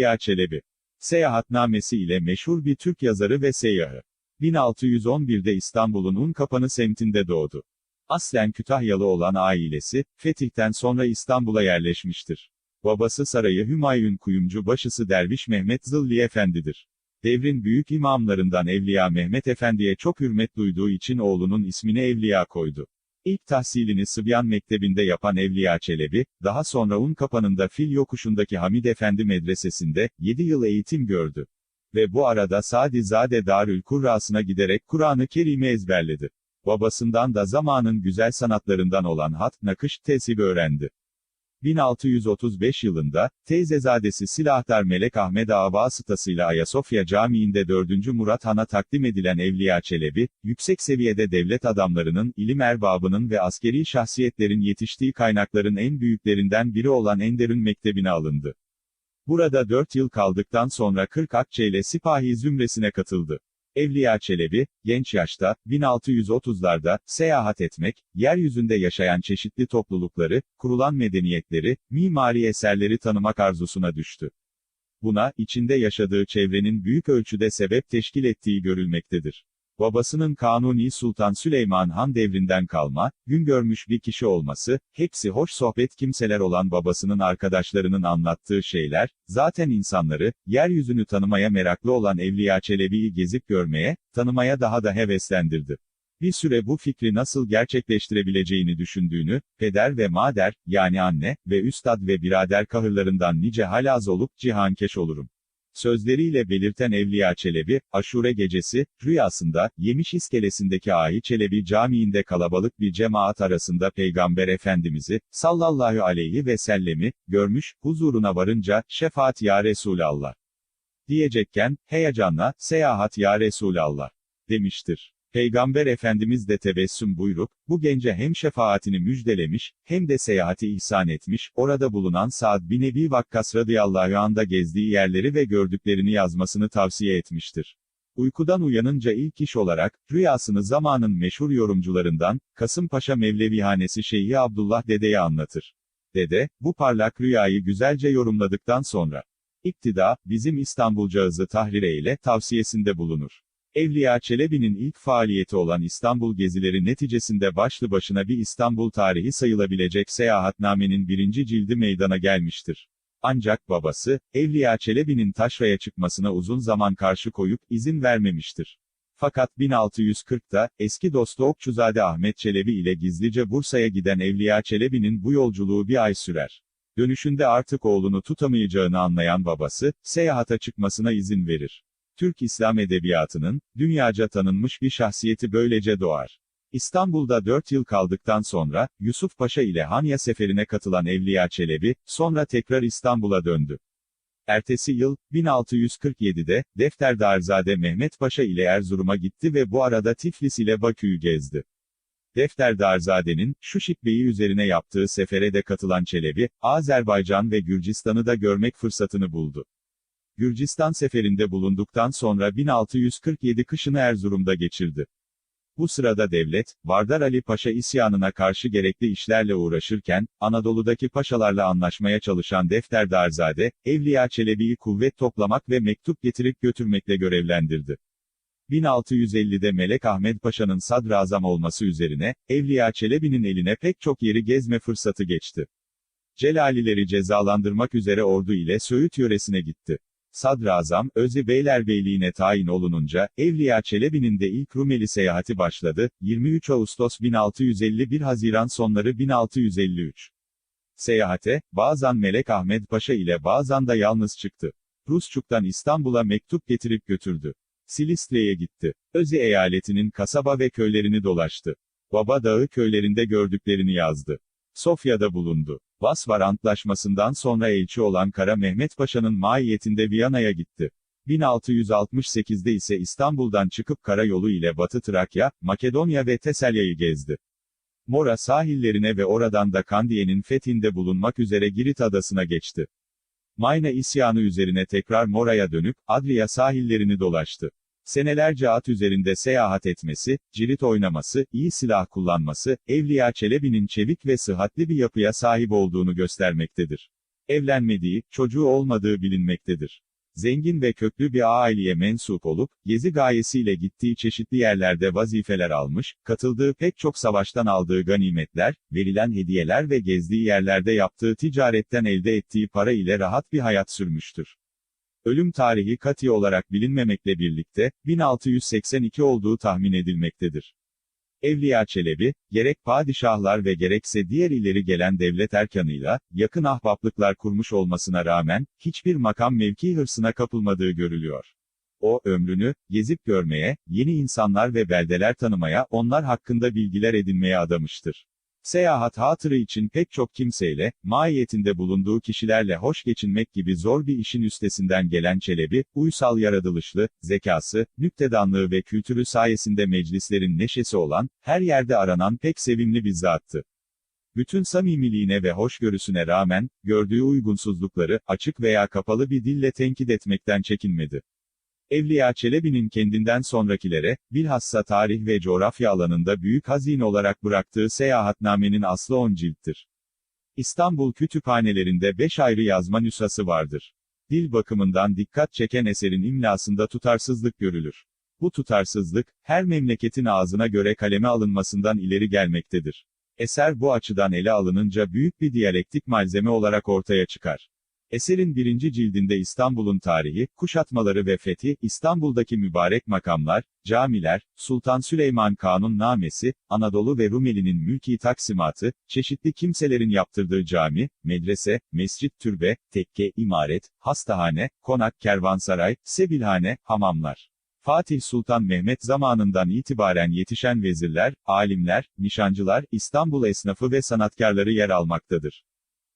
Evliya Çelebi. Seyahatnamesi ile meşhur bir Türk yazarı ve seyyahı. 1611'de İstanbul'un Unkapanı semtinde doğdu. Aslen Kütahyalı olan ailesi, fetihten sonra İstanbul'a yerleşmiştir. Babası sarayı Hümayun kuyumcu başısı Derviş Mehmet Zılli Efendidir. Devrin büyük imamlarından Evliya Mehmet Efendi'ye çok hürmet duyduğu için oğlunun ismini Evliya koydu. İlk tahsilini Sıbyan Mektebi'nde yapan Evliya Çelebi, daha sonra Unkapanı'nda Fil Yokuşu'ndaki Hamid Efendi Medresesi'nde, 7 yıl eğitim gördü. Ve bu arada Sadizade Darül Kurrası'na giderek Kur'an-ı Kerim'i ezberledi. Babasından da zamanın güzel sanatlarından olan hat, nakış, tesip öğrendi. 1635 yılında, teyzezadesi Silahtar Melek Ahmet Ağa vasıtasıyla Ayasofya Camii'nde 4. Murat Han'a takdim edilen Evliya Çelebi, yüksek seviyede devlet adamlarının, ilim erbabının ve askeri şahsiyetlerin yetiştiği kaynakların en büyüklerinden biri olan Enderun Mektebi'ne alındı. Burada 4 yıl kaldıktan sonra 40 Akçe ile Sipahi zümresine katıldı. Evliya Çelebi, genç yaşta, 1630'larda, seyahat etmek, yeryüzünde yaşayan çeşitli toplulukları, kurulan medeniyetleri, mimari eserleri tanımak arzusuna düştü. Buna, içinde yaşadığı çevrenin büyük ölçüde sebep teşkil ettiği görülmektedir. Babasının Kanuni Sultan Süleyman Han devrinden kalma, gün görmüş bir kişi olması, hepsi hoş sohbet kimseler olan babasının arkadaşlarının anlattığı şeyler, zaten insanları, yeryüzünü tanımaya meraklı olan Evliya Çelebi'yi gezip görmeye, tanımaya daha da heveslendirdi. Bir süre bu fikri nasıl gerçekleştirebileceğini düşündüğünü, peder ve mader, yani anne, ve üstad ve birader kahırlarından nice halaz olup, cihankeş olurum sözleriyle belirten Evliya Çelebi, aşure gecesi, rüyasında, Yemiş iskelesindeki Ahi Çelebi Camii'nde kalabalık bir cemaat arasında Peygamber Efendimiz'i, sallallahu aleyhi ve sellemi, görmüş, huzuruna varınca, şefaat ya Resulallah. Diyecekken, heyecanla, seyahat ya Resulallah. Demiştir. Peygamber Efendimiz de tebessüm buyruk, bu gence hem şefaatini müjdelemiş, hem de seyahati ihsan etmiş, orada bulunan Saad bin Ebi Vakkas radıyallahu anda gezdiği yerleri ve gördüklerini yazmasını tavsiye etmiştir. Uykudan uyanınca ilk iş olarak, rüyasını zamanın meşhur yorumcularından, Kasımpaşa Mevlevihanesi Şeyhi Abdullah Dede'ye anlatır. Dede, bu parlak rüyayı güzelce yorumladıktan sonra, İktida, bizim İstanbulcağızı tahrir eyle, tavsiyesinde bulunur. Evliya Çelebi'nin ilk faaliyeti olan İstanbul gezileri neticesinde başlı başına bir İstanbul tarihi sayılabilecek seyahatnamenin birinci cildi meydana gelmiştir. Ancak babası, Evliya Çelebi'nin taşraya çıkmasına uzun zaman karşı koyup izin vermemiştir. Fakat 1640'ta, eski dostu Okçuzade Ahmet Çelebi ile gizlice Bursa'ya giden Evliya Çelebi'nin bu yolculuğu bir ay sürer. Dönüşünde artık oğlunu tutamayacağını anlayan babası, seyahata çıkmasına izin verir. Türk İslam Edebiyatı'nın, dünyaca tanınmış bir şahsiyeti böylece doğar. İstanbul'da 4 yıl kaldıktan sonra, Yusuf Paşa ile Hanya seferine katılan Evliya Çelebi, sonra tekrar İstanbul'a döndü. Ertesi yıl, 1647'de, Defterdarzade Mehmet Paşa ile Erzurum'a gitti ve bu arada Tiflis ile Bakü'yü gezdi. Defterdarzade'nin, Şuşik Bey'i üzerine yaptığı sefere de katılan Çelebi, Azerbaycan ve Gürcistan'ı da görmek fırsatını buldu. Gürcistan seferinde bulunduktan sonra 1647 kışını Erzurum'da geçirdi. Bu sırada devlet, Vardar Ali Paşa isyanına karşı gerekli işlerle uğraşırken, Anadolu'daki paşalarla anlaşmaya çalışan Defterdarzade, Evliya Çelebi'yi kuvvet toplamak ve mektup getirip götürmekle görevlendirdi. 1650'de Melek Ahmet Paşa'nın sadrazam olması üzerine, Evliya Çelebi'nin eline pek çok yeri gezme fırsatı geçti. Celalileri cezalandırmak üzere ordu ile Söğüt yöresine gitti. Sadrazam, Özü Beylerbeyliğine tayin olununca, Evliya Çelebi'nin de ilk Rumeli seyahati başladı, 23 Ağustos 1651 Haziran sonları 1653. Seyahate, bazen Melek Ahmet Paşa ile bazen de yalnız çıktı. Rusçuk'tan İstanbul'a mektup getirip götürdü. Silistre'ye gitti. Özü eyaletinin kasaba ve köylerini dolaştı. Baba Dağı köylerinde gördüklerini yazdı. Sofya'da bulundu. Basvar Antlaşması'ndan sonra elçi olan Kara Mehmet Paşa'nın maiyetinde Viyana'ya gitti. 1668'de ise İstanbul'dan çıkıp karayolu ile Batı Trakya, Makedonya ve Teselya'yı gezdi. Mora sahillerine ve oradan da Kandiye'nin fethinde bulunmak üzere Girit adasına geçti. Mayna isyanı üzerine tekrar Mora'ya dönüp, Adria sahillerini dolaştı. Senelerce at üzerinde seyahat etmesi, cirit oynaması, iyi silah kullanması, Evliya Çelebi'nin çevik ve sıhhatli bir yapıya sahip olduğunu göstermektedir. Evlenmediği, çocuğu olmadığı bilinmektedir. Zengin ve köklü bir aileye mensup olup, gezi gayesiyle gittiği çeşitli yerlerde vazifeler almış, katıldığı pek çok savaştan aldığı ganimetler, verilen hediyeler ve gezdiği yerlerde yaptığı ticaretten elde ettiği para ile rahat bir hayat sürmüştür. Ölüm tarihi kati olarak bilinmemekle birlikte, 1682 olduğu tahmin edilmektedir. Evliya Çelebi, gerek padişahlar ve gerekse diğer ileri gelen devlet erkanıyla, yakın ahbaplıklar kurmuş olmasına rağmen, hiçbir makam mevki hırsına kapılmadığı görülüyor. O, ömrünü, gezip görmeye, yeni insanlar ve beldeler tanımaya, onlar hakkında bilgiler edinmeye adamıştır. Seyahat hatırı için pek çok kimseyle, mahiyetinde bulunduğu kişilerle hoş geçinmek gibi zor bir işin üstesinden gelen Çelebi, uysal yaratılışlı, zekası, nüktedanlığı ve kültürü sayesinde meclislerin neşesi olan, her yerde aranan pek sevimli bir zattı. Bütün samimiliğine ve hoşgörüsüne rağmen, gördüğü uygunsuzlukları, açık veya kapalı bir dille tenkit etmekten çekinmedi. Evliya Çelebi'nin kendinden sonrakilere, bilhassa tarih ve coğrafya alanında büyük hazine olarak bıraktığı seyahatnamenin aslı 10 cilttir. İstanbul kütüphanelerinde 5 ayrı yazma nüshası vardır. Dil bakımından dikkat çeken eserin imlasında tutarsızlık görülür. Bu tutarsızlık, her memleketin ağzına göre kaleme alınmasından ileri gelmektedir. Eser bu açıdan ele alınınca büyük bir diyalektik malzeme olarak ortaya çıkar. Eserin birinci cildinde İstanbul'un tarihi, kuşatmaları ve fethi, İstanbul'daki mübarek makamlar, camiler, Sultan Süleyman Kanun Namesi, Anadolu ve Rumeli'nin mülki taksimatı, çeşitli kimselerin yaptırdığı cami, medrese, mescit türbe, tekke, imaret, hastahane, konak, kervansaray, sebilhane, hamamlar. Fatih Sultan Mehmet zamanından itibaren yetişen vezirler, alimler, nişancılar, İstanbul esnafı ve sanatkarları yer almaktadır.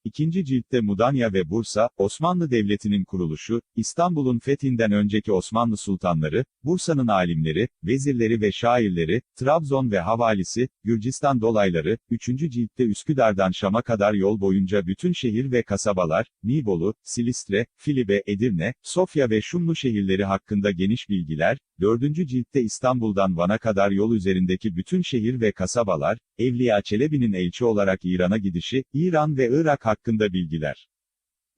İkinci ciltte Mudanya ve Bursa, Osmanlı Devleti'nin kuruluşu, İstanbul'un fethinden önceki Osmanlı sultanları, Bursa'nın alimleri, vezirleri ve şairleri, Trabzon ve havalisi, Gürcistan dolayları, üçüncü ciltte Üsküdar'dan Şam'a kadar yol boyunca bütün şehir ve kasabalar, Nibolu, Silistre, Filibe, Edirne, Sofya ve Şumlu şehirleri hakkında geniş bilgiler, dördüncü ciltte İstanbul'dan Van'a kadar yol üzerindeki bütün şehir ve kasabalar, Evliya Çelebi'nin elçi olarak İran'a gidişi, İran ve Irak hakkında bilgiler.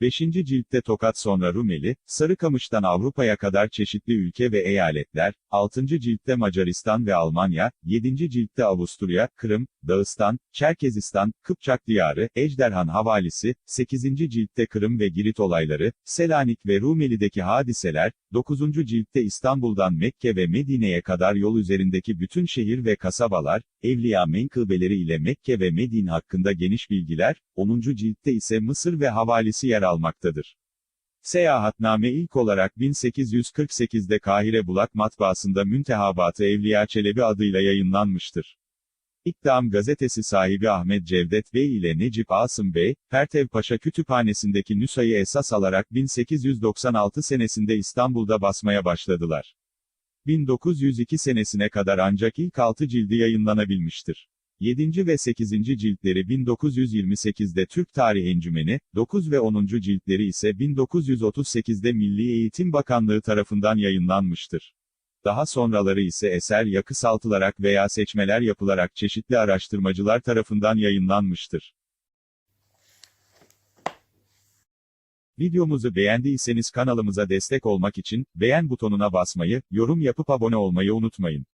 5. ciltte Tokat sonra Rumeli, Sarıkamış'tan Avrupa'ya kadar çeşitli ülke ve eyaletler, 6. ciltte Macaristan ve Almanya, 7. ciltte Avusturya, Kırım, Dağıstan, Çerkezistan, Kıpçak diyarı, Ejderhan havalisi, 8. ciltte Kırım ve Girit olayları, Selanik ve Rumeli'deki hadiseler, 9. ciltte İstanbul'dan Mekke ve Medine'ye kadar yol üzerindeki bütün şehir ve kasabalar, Evliya menkıbeleri ile Mekke ve Medine hakkında geniş bilgiler, 10. ciltte ise Mısır ve havalisi yer almaktadır. Seyahatname ilk olarak 1848'de Kahire Bulak Matbaası'nda Müntehabatı Evliya Çelebi adıyla yayınlanmıştır. İktam gazetesi sahibi Ahmet Cevdet Bey ile Necip Asım Bey, Pertev Paşa Kütüphanesi'ndeki nüshayı esas alarak 1896 senesinde İstanbul'da basmaya başladılar. 1902 senesine kadar ancak ilk 6 cildi yayınlanabilmiştir. 7. ve 8. ciltleri 1928'de Türk Tarih Encümeni, 9 ve 10. ciltleri ise 1938'de Milli Eğitim Bakanlığı tarafından yayınlanmıştır. Daha sonraları ise eser ya kısaltılarak veya seçmeler yapılarak çeşitli araştırmacılar tarafından yayınlanmıştır. Videomuzu beğendiyseniz kanalımıza destek olmak için, beğen butonuna basmayı, yorum yapıp abone olmayı unutmayın.